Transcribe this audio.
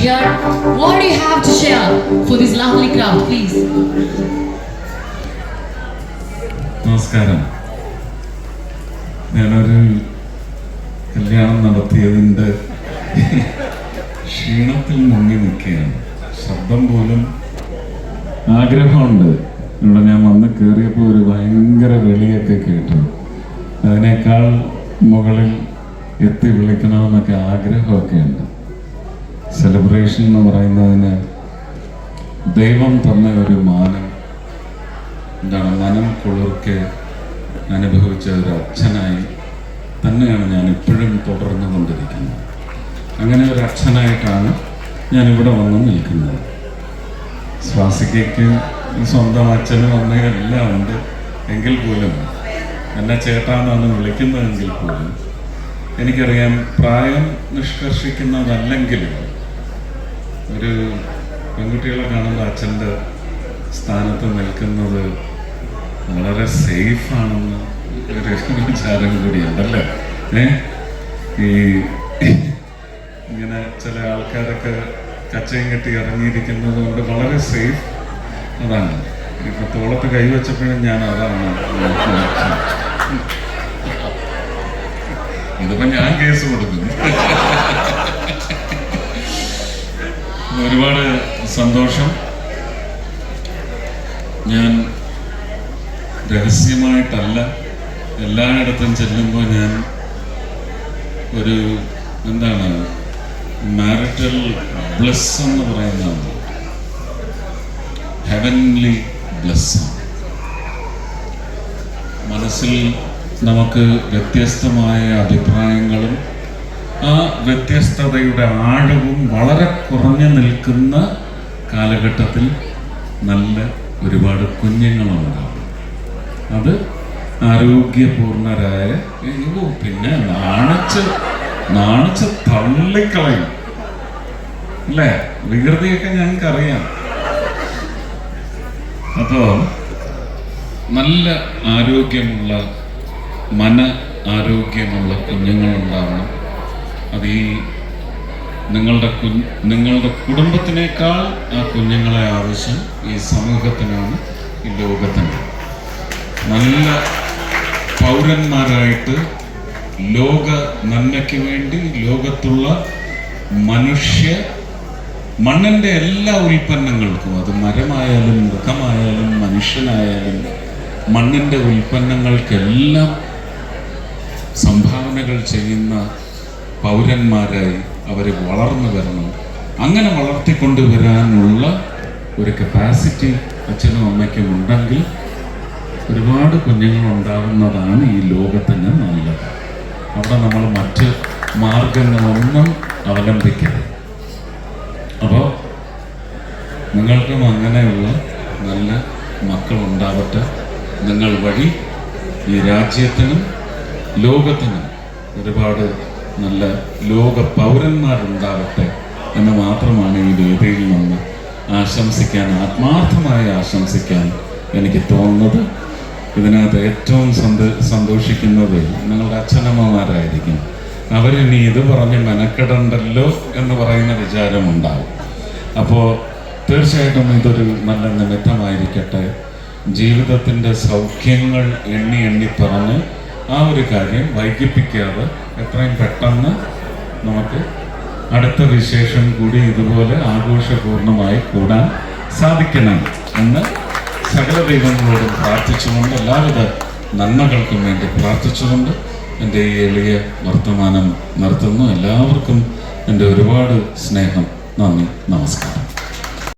cheer for this lovely crowd, please. നമസ്കാരം. ഞാനൊരു കല്യാണം നടത്തിയതിന്റെ ക്ഷീണത്തിൽ മുങ്ങി നിൽക്കുകയാണ്. ശബ്ദം പോലും ആഗ്രഹമുണ്ട്. ഇവിടെ ഞാൻ വന്ന് കയറിയപ്പോൾ ഒരു ഭയങ്കര വെളിയൊക്കെ കേട്ടു. അതിനേക്കാൾ മുകളിൽ എത്തി വിളിക്കണമെന്നൊക്കെ ആഗ്രഹമൊക്കെ ഉണ്ട് സെലിബ്രേഷൻ എന്ന് പറയുന്നതിന് ദൈവം തന്ന ഒരു മാനം എന്താണ് മനം കുളിർക്കെ അനുഭവിച്ച ഒരു അച്ഛനായി തന്നെയാണ് ഞാൻ ഇപ്പോഴും തുടർന്നു കൊണ്ടിരിക്കുന്നത്. അങ്ങനെ ഒരു അച്ഛനായിട്ടാണ് ഞാൻ ഇവിടെ വന്ന് നിൽക്കുന്നത്. ശ്വാസികയ്ക്ക് സ്വന്തം അച്ഛനും അമ്മയും എല്ലാം ഉണ്ട് എങ്കിൽ പോലും എന്നെ ചേട്ടാന്നാണ് വിളിക്കുന്നതെങ്കിൽ പോലും എനിക്കറിയാം പ്രായം നിഷ്കർഷിക്കുന്നതല്ലെങ്കിലും ഒരു പെൺകുട്ടികളെ കാണുമ്പോൾ അച്ഛന്റെ സ്ഥാനത്ത് നിൽക്കുന്നത് വളരെ സേഫ് ആണെന്ന് ഒരു വിചാരം കൂടിയുണ്ടല്ലേ? ഏ? ഈ ഇങ്ങനെ ചില ആൾക്കാരൊക്കെ കച്ചയും കെട്ടി ഇറങ്ങിയിരിക്കുന്നത് കൊണ്ട് വളരെ സേഫ് അതാണ്. ഇപ്പൊ തോളത്ത് കൈവച്ചപ്പോഴും ഞാൻ അതാണ് ഇതിപ്പോ ഞാൻ കേസ് കൊടുക്കുന്നു. ഒരുപാട് സന്തോഷം. ഞാൻ രഹസ്യമായിട്ടല്ല എല്ലായിടത്തും ചെല്ലുമ്പോൾ ഞാൻ ഒരു എന്താണ് മാരിറ്റൽ ബ്ലസ് എന്ന് പറയുന്നതാണ് ഹെവൻലി ബ്ലസ് മനസ്സിൽ നമുക്ക് വ്യത്യസ്തമായ അഭിപ്രായങ്ങളും ആ വ്യത്യസ്തതയുടെ ആഴവും വളരെ കുറഞ്ഞു നിൽക്കുന്ന കാലഘട്ടത്തിൽ നല്ല ഒരുപാട് കുഞ്ഞുങ്ങളുണ്ടാവും അത് ആരോഗ്യപൂർണരായ അയ്യോ പിന്നെ നാണിച്ച് നാണിച്ച് തള്ളിക്കളയും. അല്ലേ? വികൃതിയൊക്കെ ഞങ്ങൾക്കറിയാം. അപ്പോ നല്ല ആരോഗ്യമുള്ള മന ആരോഗ്യമുള്ള കുഞ്ഞുങ്ങളുണ്ടാവണം. അത് ഈ നിങ്ങളുടെ കു നിങ്ങളുടെ കുടുംബത്തിനേക്കാൾ ആ കുഞ്ഞുങ്ങളെ ആവശ്യം ഈ സമൂഹത്തിനാണ് ഈ ലോകത്തിന്. നല്ല പൗരന്മാരായിട്ട് ലോക നന്മയ്ക്ക് വേണ്ടി ലോകത്തുള്ള മനുഷ്യ മണ്ണിന്റെ എല്ലാ ഉൽപ്പന്നങ്ങൾക്കും അത് മരമായാലും മൃഗമായാലും മനുഷ്യനായാലും മണ്ണിന്റെ ഉൽപ്പന്നങ്ങൾക്കെല്ലാം സംഭാവനകൾ ചെയ്യുന്ന പൗരന്മാരായി അവർ വളർന്നു വരണം അങ്ങനെ വളർത്തിക്കൊണ്ടുവരാനുള്ള ഒരു കപ്പാസിറ്റി അച്ഛനും അമ്മയ്ക്കും ഉണ്ടെങ്കിൽ ഒരുപാട് കുഞ്ഞുങ്ങൾ ഉണ്ടാകുന്നതാണ് ഈ ലോകത്തിന് നല്ലത്. അവിടെ നമ്മൾ മറ്റ് മാർഗങ്ങളൊന്നും അവലംബിക്കരുത്. അപ്പോൾ നിങ്ങൾക്കും അങ്ങനെയുള്ള നല്ല മക്കൾ ഉണ്ടാവട്ടെ നിങ്ങൾ വഴി ഈ രാജ്യത്തിനും ലോകത്തിനും ഒരുപാട് നല്ല ലോക പൗരന്മാരുണ്ടാവട്ടെ എന്ന് മാത്രമാണ് ഈ വേദിയിൽ നിന്ന് ആശംസിക്കാൻ ആത്മാർത്ഥമായി ആശംസിക്കാൻ എനിക്ക് തോന്നുന്നത്. ഇതിനകത്ത് ഏറ്റവും സന്തോ സന്തോഷിക്കുന്നത് നിങ്ങളുടെ അച്ഛനമ്മമാരായിരിക്കും. അവരിനി ഇത് പറഞ്ഞ് മെനക്കെടണ്ടല്ലോ എന്ന് പറയുന്ന വിചാരമുണ്ടാവും. അപ്പോൾ തീർച്ചയായിട്ടും ഇതൊരു നല്ല നിമിത്തമായിരിക്കട്ടെ. ജീവിതത്തിന്റെ സൗഖ്യങ്ങൾ എണ്ണി എണ്ണി പറഞ്ഞ് ആ ഒരു കാര്യം വൈകിപ്പിക്കാതെ എത്രയും പെട്ടെന്ന് നമുക്ക് അടുത്ത വിശേഷം കൂടി ഇതുപോലെ ആഘോഷപൂർണമായി കൂടാൻ സാധിക്കണം എന്ന് സകല ദൈവങ്ങളോടും പ്രാർത്ഥിച്ചുകൊണ്ട് എല്ലാവിധ നന്മകൾക്കും വേണ്ടി പ്രാർത്ഥിച്ചുകൊണ്ട് എന്റെ ഈ എളിയ വർത്തമാനം നിർത്തുന്നു. എല്ലാവർക്കും എന്റെ ഒരുപാട് സ്നേഹം. നന്ദി. നമസ്കാരം.